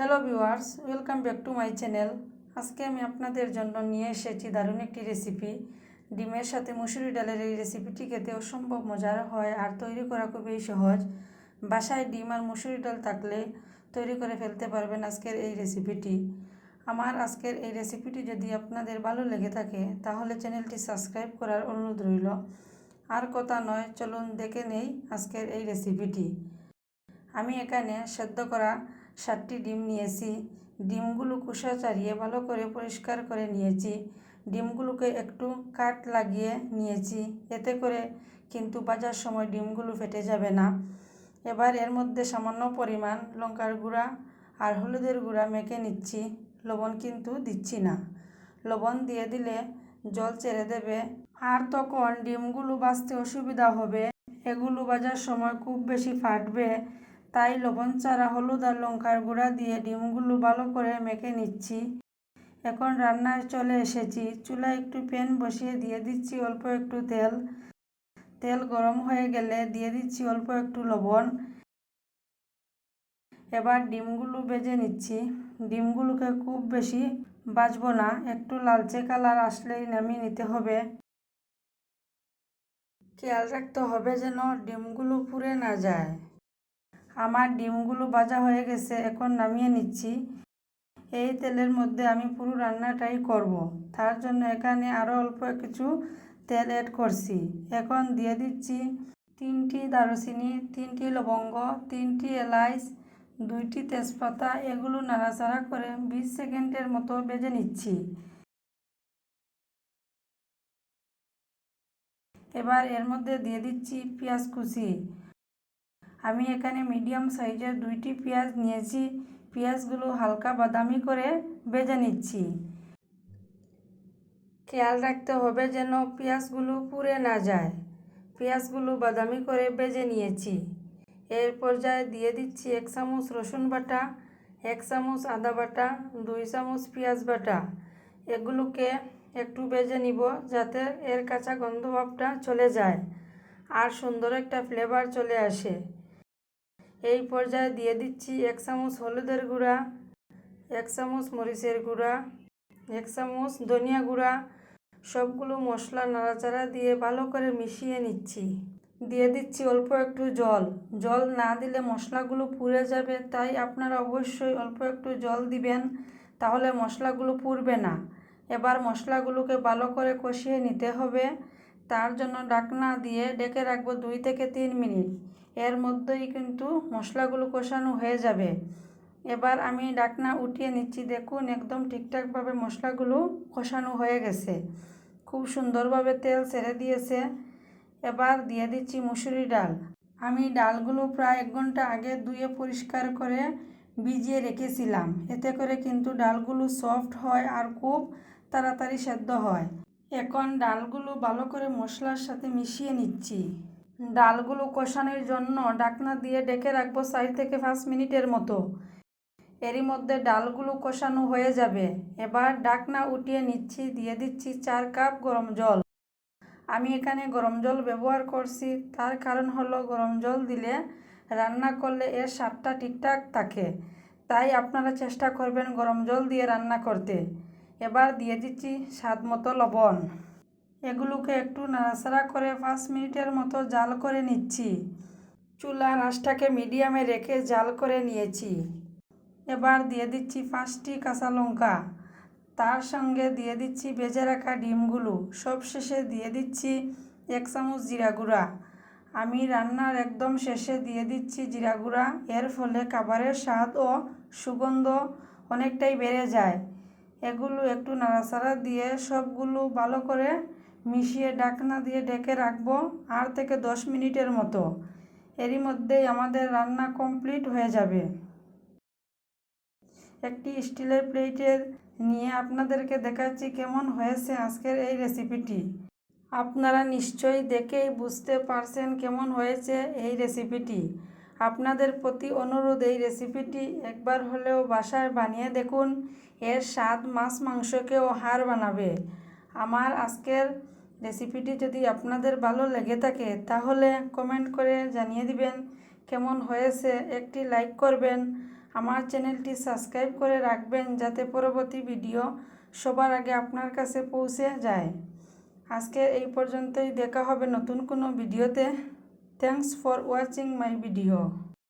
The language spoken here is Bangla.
Hello viewers welcome back to my channel আজকে আমি আপনাদের জন্য নিয়ে এসেছি দারুণ একটি রেসিপি ডিমের সাথে মুসুরি ডালের এই রেসিপিটি খেতে অসম্ভব মজার হয় আর তৈরি করা খুবই সহজ। বাসায় ডিম আর মুসুরি ডাল থাকলে তৈরি করে ফেলতে পারবেন আজকের এই রেসিপিটি আমার আজকের এই রেসিপিটি যদি আপনাদের ভালো লেগে থাকে, তাহলে চ্যানেলটি সাবস্ক্রাইব করার অনুরোধ রইল। আর কথা নয়, চলুন দেখে নেই আজকের এই রেসিপিটি আমি এখানে সেদ্ধ করা সাতটি ডিম নিয়েছি। ডিমগুলো কুসা চারিয়ে ভালো করে পরিষ্কার করে নিয়েছি। ডিমগুলোকে একটু কাট লাগিয়ে নিয়েছি। এতে করে কিন্তু বাজার সময় ডিমগুলো ফেটে যাবে না। এবার এর মধ্যে সামান্য পরিমাণ লঙ্কার গুঁড়া আর হলুদের গুঁড়া মেখে নিচ্ছি। লবণ কিন্তু দিচ্ছি না। লবণ দিয়ে দিলে জল ছেড়ে দেবে। আর তখন ডিমগুলো বাঁচতে অসুবিধা হবে। এগুলো বাজার সময় খুব বেশি ফাটবে। তাই লবণ, চারা, হলুদ আর লঙ্কার গুঁড়া দিয়ে ডিমগুলো ভালো করে মেখে নিচ্ছি। এখন রান্নায় চলে এসেছি। চুলায় একটু প্যান বসিয়ে দিয়ে দিচ্ছি অল্প একটু তেল। তেল গরম হয়ে গেলে দিয়ে দিচ্ছি অল্প একটু লবণ। এবার ডিমগুলো বেজে নিচ্ছি। ডিমগুলোকে খুব বেশি বাজবো না, একটু লালচে কালার আসলেই নামিয়ে নিতে হবে। খেয়াল রাখতে হবে যেন ডিমগুলো পুড়ে না যায়। আমার ডিমগুলো ভাজা হয়ে গেছে, এখন নামিয়ে নিচ্ছি। এই তেলের মধ্যে আমি পুরো রান্নাটাই করব। তার জন্য এখানে আরও অল্প কিছু তেল অ্যাড করছি। এখন দিয়ে দিচ্ছি তিনটি দারুচিনি, তিনটি লবঙ্গ, তিনটি এলাচ দুইটি তেজপাতা, এগুলো নাড়াচাড়া করে বিশ সেকেন্ডের মতো বেজে নিচ্ছি। এবার এর মধ্যে দিয়ে দিচ্ছি পেঁয়াজ কুচি। আমি এখানে মিডিয়াম সাইজের দুইটি পেঁয়াজ নিয়েছি। পেঁয়াজগুলো হালকা বাদামি করে ভেজে নিচ্ছি। খেয়াল রাখতে হবে যেন পেঁয়াজগুলো পুড়ে না যায়। পেঁয়াজগুলো বাদামি করে ভেজে নিয়েছি। এর পর্যায়ে দিয়ে দিচ্ছি এক চামচ রসুন বাটা, এক চামচ আদা বাটা, দুই চামচ পেঁয়াজ বাটা। এগুলোকে একটু বেজে নিব যাতে এর কাঁচা গন্ধ ভাবটা চলে যায়। আর সুন্দর একটা ফ্লেভার চলে আসে। এই পর্যায়ে দিয়ে দিচ্ছি এক চামচ হলুদের গুঁড়া, এক চামচ মরিচের গুঁড়া, এক চামচ ধনিয়া গুঁড়া। সবগুলো মশলা নাড়াচাড়া দিয়ে ভালো করে মিশিয়ে নিচ্ছি। দিয়ে দিচ্ছি অল্প একটু জল। জল না দিলে মশলাগুলো পুড়ে যাবে, তাই আপনারা অবশ্যই অল্প একটু জল দিবেন, তাহলে মশলাগুলো পুড়বে না। এবার মশলাগুলোকে ভালো করে কষিয়ে নিতে হবে। তার জন্য ডাকনা দিয়ে ডেকে রাখব দুই থেকে তিন মিনিট। এর মধ্যেই কিন্তু মশলাগুলো কষানো হয়ে যাবে। এবার আমি ডাকনা উঠিয়ে নিচ্ছি, দেখুন একদম ঠিকঠাকভাবে মশলাগুলো কষানো হয়ে গেছে। খুব সুন্দরভাবে তেল ছেড়ে দিয়েছে। এবার দিয়ে দিচ্ছি মুসুরি ডাল। আমি ডালগুলো প্রায় এক ঘণ্টা আগে ধুয়ে পরিষ্কার করে ভিজিয়ে রেখেছিলাম। এতে করে কিন্তু ডালগুলো সফট হয় আর খুব তাড়াতাড়ি সেদ্ধ হয়। এখন ডালগুলো ভালো করে মশলার সাথে মিশিয়ে নিচ্ছি। ডালগুলো কষানোর জন্য ডাকনা দিয়ে ডেকে রাখব চার থেকে পাঁচ মিনিটের মতো। এরই মধ্যে ডালগুলো কষানো হয়ে যাবে। এবার ডাকনা উঠিয়ে নিচ্ছি, দিয়ে দিচ্ছি চার কাপ গরম জল। আমি এখানে গরম জল ব্যবহার করছি, তার কারণ হলো গরম জল দিলে রান্না করলে এর স্বাদটা ঠিকঠাক থাকে। তাই আপনারা চেষ্টা করবেন গরম জল দিয়ে রান্না করতে। এবার দিয়ে দিচ্ছি স্বাদ মতো লবণ। এগুলোকে একটু নাড়াচাড়া করে পাঁচ মিনিটের মতো জাল করে নিচ্ছি। চুলা আঁচটাকে মিডিয়ামে রেখে জাল করে নিয়েছি। এবার দিয়ে দিচ্ছি পাঁচটি কাঁচা লঙ্কা। তার সঙ্গে দিয়ে দিচ্ছি ভেজে রাখা ডিমগুলো। সব শেষে দিয়ে দিচ্ছি এক চামচ জিরা গুঁড়া। আমি রান্নার একদম শেষে দিয়ে দিচ্ছি জিরা গুঁড়া। এর ফলে খাবারের স্বাদ ও সুগন্ধ অনেকটাই বেড়ে যায়। এগুলো একটু নাড়াচাড়া দিয়ে সবগুলো ভালো করে মিশিয়ে ডাকনা দিয়ে ডেকে রাখব আট থেকে দশ মিনিটের মতো। এরই মধ্যেই আমাদের রান্না কমপ্লিট হয়ে যাবে। একটি স্টিলের প্লেটের নিয়ে আপনাদেরকে দেখাচ্ছি কেমন হয়েছে আজকের এই রেসিপিটি। আপনারা নিশ্চয়ই দেখেই বুঝতে পারছেন কেমন হয়েছে এই রেসিপিটি। আপনাদের প্রতি অনুরোধ, এই রেসিপিটি একবার হলেও বাসায় বানিয়ে দেখুন। এর স্বাদ মাছ মাংসকেও হার বানাবে আমার আজকের রেসিপিটি যদি আপনাদের ভালো লেগে থাকে, তাহলে কমেন্ট করে জানিয়ে দিবেন কেমন হয়েছে। একটি লাইক করবেন, আমার চ্যানেলটি সাবস্ক্রাইব করে রাখবেন যাতে পরবর্তী ভিডিও সবার আগে আপনার কাছে পৌঁছে যায়। আজকে এই পর্যন্তই, দেখা হবে নতুন কোনো ভিডিওতে thanks for watching my video